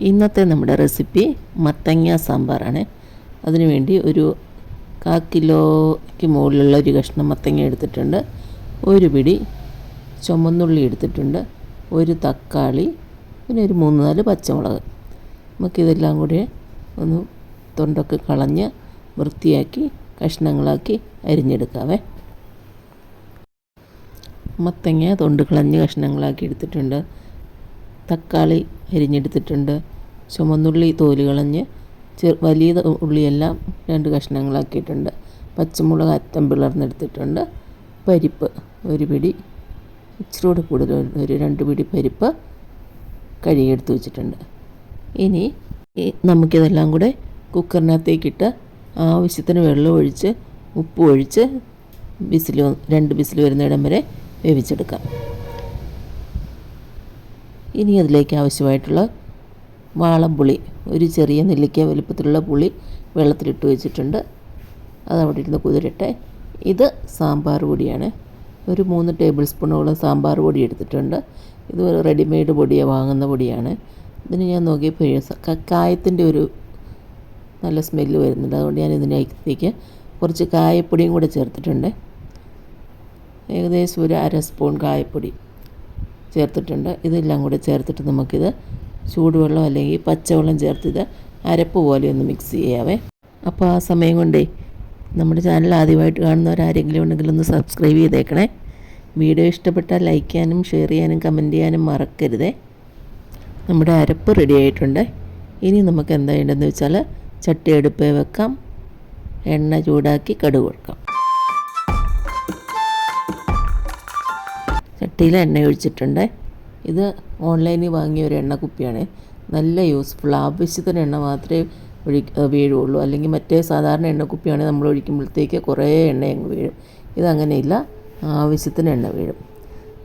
ഇന്നത്തെ നമ്മുടെ റെസിപ്പി മത്തങ്ങ സാമ്പാറാണ്. അതിനുവേണ്ടി ഒരു കാ കിലോയ്ക്ക് മുകളിലുള്ള ഒരു കഷ്ണം മത്തങ്ങ എടുത്തിട്ടുണ്ട്. ഒരു പിടി ചുമന്നുള്ളി എടുത്തിട്ടുണ്ട്. ഒരു തക്കാളി പിന്നെ ഒരു മൂന്ന് നാല് പച്ചമുളക്. നമുക്കിതെല്ലാം കൂടി ഒന്ന് തൊണ്ടൊക്കെ കളഞ്ഞ് വൃത്തിയാക്കി കഷ്ണങ്ങളാക്കി അരിഞ്ഞെടുക്കാവേ. മത്തങ്ങ തൊണ്ട് കളഞ്ഞ് കഷ്ണങ്ങളാക്കി എടുത്തിട്ടുണ്ട്. തക്കാളി അരിഞ്ഞെടുത്തിട്ടുണ്ട്. ചുമന്നുള്ളി തോൽ കളഞ്ഞ് ചെ വലിയ ഉള്ളിയെല്ലാം രണ്ട് കഷ്ണങ്ങളാക്കിയിട്ടുണ്ട്. പച്ചമുളക് അറ്റം പിളർന്നെടുത്തിട്ടുണ്ട്. പരിപ്പ് ഒരു പിടി ഇച്ചിരി കൂടെ കൂടുതൽ ഒരു രണ്ട് പിടി പരിപ്പ് കഴുകിയെടുത്ത് വെച്ചിട്ടുണ്ട്. ഇനി നമുക്കിതെല്ലാം കൂടെ കുക്കറിനകത്തേക്കിട്ട് ആവശ്യത്തിന് വെള്ളം ഒഴിച്ച് ഉപ്പ് ഒഴിച്ച് വിസിൽ രണ്ട് വിസിൽ വരുന്നിടം വരെ വേവിച്ചെടുക്കാം. ഇനി അതിലേക്ക് ആവശ്യമായിട്ടുള്ള വാളംപുളി ഒരു ചെറിയ നെല്ലിക്ക വലുപ്പത്തിലുള്ള പുളി വെള്ളത്തിലിട്ട് വെച്ചിട്ടുണ്ട്. അത് അവിടെ ഇരുന്ന് കുതിരട്ടെ. ഇത് സാമ്പാർ പൊടിയാണ്. ഒരു മൂന്ന് ടേബിൾ സ്പൂണോളം സാമ്പാർ പൊടി എടുത്തിട്ടുണ്ട്. ഇത് റെഡിമെയ്ഡ് പൊടിയാണ് വാങ്ങുന്ന പൊടിയാണ്. ഇതിന് ഞാൻ നോക്കിയപ്പോൾ കായത്തിന്റെ ഒരു നല്ല സ്മെല്ല് വരുന്നുണ്ട്. അതുകൊണ്ട് ഞാൻ ഇതിനകത്തേക്ക് കുറച്ച് കായപ്പൊടിയും കൂടെ ചേർത്തിട്ടുണ്ട്. ഏകദേശം ഒരു അര സ്പൂൺ കായപ്പൊടി. ചേർത്തിട്ടുണ്ട്. ഇതെല്ലാം കൂടി ചേർത്തിട്ട് നമുക്കിത് ചൂടുവെള്ളം അല്ലെങ്കിൽ പച്ചവെള്ളം ചേർത്തിത് അരപ്പ് പോലെ ഒന്ന് മിക്സ് ചെയ്യാവേ. അപ്പോൾ ആ സമയം കൊണ്ടേ നമ്മുടെ ചാനൽ ആദ്യമായിട്ട് കാണുന്നവരാരെങ്കിലും ഉണ്ടെങ്കിൽ ഒന്ന് സബ്സ്ക്രൈബ് ചെയ്തേക്കണേ. വീഡിയോ ഇഷ്ടപ്പെട്ടാൽ ലൈക്ക് ചെയ്യാനും ഷെയർ ചെയ്യാനും കമന്റ് ചെയ്യാനും മറക്കരുതേ. നമ്മുടെ അരപ്പ് റെഡി ആയിട്ടുണ്ട്. ഇനി നമുക്ക് എന്താ വേണ്ടതെന്ന് വെച്ചാൽ ചട്ടി അടുപ്പേ വെക്കാം. എണ്ണ ചൂടാക്കി കടുക് കൊടുക്കാം ചട്ടിയിൽ എണ്ണ ഒഴിച്ചിട്ടുണ്ട്. ഇത് ഓൺലൈനിൽ വാങ്ങിയ ഒരു എണ്ണ കുപ്പിയാണ്. നല്ല യൂസ്ഫുൾ ആവശ്യത്തിന് എണ്ണ മാത്രമേ ഒഴി വീഴുള്ളൂ. അല്ലെങ്കിൽ മറ്റേ സാധാരണ എണ്ണ കുപ്പിയാണെങ്കിൽ നമ്മൾ ഒഴിക്കുമ്പോഴത്തേക്ക് കുറേ എണ്ണ അങ്ങ് വീഴും. ഇതങ്ങനെയില്ല. ആവശ്യത്തിന് എണ്ണ വീഴും.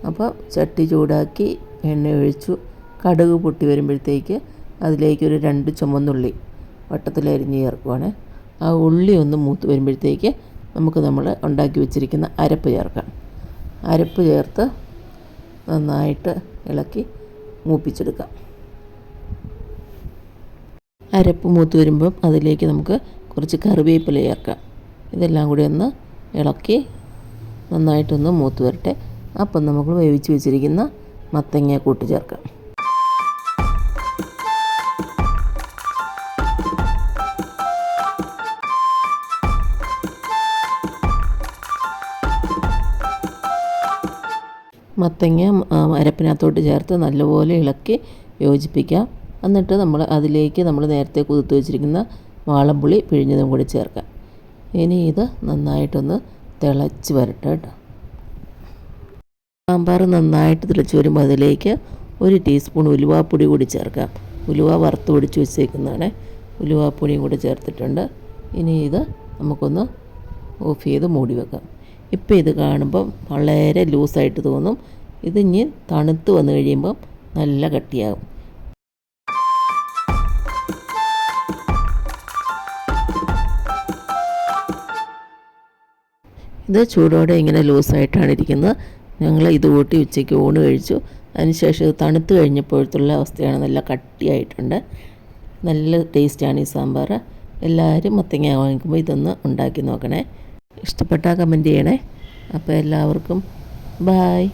അപ്പോൾ ചട്ടി ചൂടാക്കി എണ്ണ ഒഴിച്ചു. കടുക് പൊട്ടി വരുമ്പോഴത്തേക്ക് അതിലേക്ക് ഒരു രണ്ട് ചുമന്നുള്ളി വട്ടത്തിലരിഞ്ഞ് ചേർക്കുവാണ്. ആ ഉള്ളി ഒന്ന് മൂത്ത് വരുമ്പോഴത്തേക്ക് നമുക്ക് നമ്മൾ ഉണ്ടാക്കി വെച്ചിരിക്കുന്ന അരപ്പ് ചേർക്കാം. അരപ്പ് ചേർത്ത് നന്നായിട്ട് ഇളക്കി മൂപ്പിച്ചെടുക്കാം. അരപ്പ് മൂത്ത് വരുമ്പം അതിലേക്ക് നമുക്ക് കുറച്ച് കറിവേപ്പില ചേർക്കാം. ഇതെല്ലാം കൂടി ഒന്ന് ഇളക്കി നന്നായിട്ടൊന്ന് മൂത്ത് വരട്ടെ. അപ്പം നമുക്ക് വേവിച്ച് വെച്ചിരിക്കുന്ന മത്തങ്ങ കൂട്ടി ചേർക്കാം. മത്തങ്ങ അരപ്പിനകത്തോട്ട് ചേർത്ത് നല്ലപോലെ ഇളക്കി യോജിപ്പിക്കാം എന്നിട്ട് നമ്മൾ അതിലേക്ക് നമ്മൾ നേരത്തെ കുതിർത്ത് വെച്ചിരിക്കുന്ന വാളംപുളി പിഴിഞ്ഞതും കൂടി ചേർക്കാം ഇനി ഇത് നന്നായിട്ടൊന്ന് തിളച്ച് വരട്ടെ കേട്ടോ. സാമ്പാർ നന്നായിട്ട് തിളച്ച് വരുമ്പോൾ അതിലേക്ക് ഒരു ടീസ്പൂൺ ഉലുവാപ്പൊടി കൂടി ചേർക്കാം ഉലുവ വറുത്ത് പൊടിച്ച് വെച്ചേക്കുന്നതാണ്. ഉലുവാപ്പൊടിയും കൂടി ചേർത്തിട്ടുണ്ട്. ഇനി ഇത് നമുക്കൊന്ന് ഓഫ് ചെയ്ത് മൂടി വെക്കാം. ഇപ്പോൾ ഇത് കാണുമ്പം വളരെ ലൂസായിട്ട് തോന്നും. ഇത് ഇനി തണുത്ത് വന്നു കഴിയുമ്പം നല്ല കട്ടിയാകും. ഇത് ചൂടോടെ ഇങ്ങനെ ലൂസായിട്ടാണ് ഇരിക്കുന്നത്. ഞങ്ങൾ ഇത് കൂട്ടി ഉച്ചയ്ക്ക് ഊണ് കഴിച്ചു. അതിനുശേഷം ഇത് തണുത്ത് കഴിഞ്ഞപ്പോഴത്തുള്ള അവസ്ഥയാണ് നല്ല കട്ടിയായിട്ടുണ്ട്. നല്ല ടേസ്റ്റാണ് ഈ സാമ്പാർ എല്ലാവരും മത്തങ്ങ വാങ്ങിക്കുമ്പോൾ ഇതൊന്ന് ഉണ്ടാക്കി നോക്കണേ. ഇഷ്ടപ്പെട്ടാൽ കമന്റ് ചെയ്യണേ. അപ്പോൾ എല്ലാവർക്കും ബായ്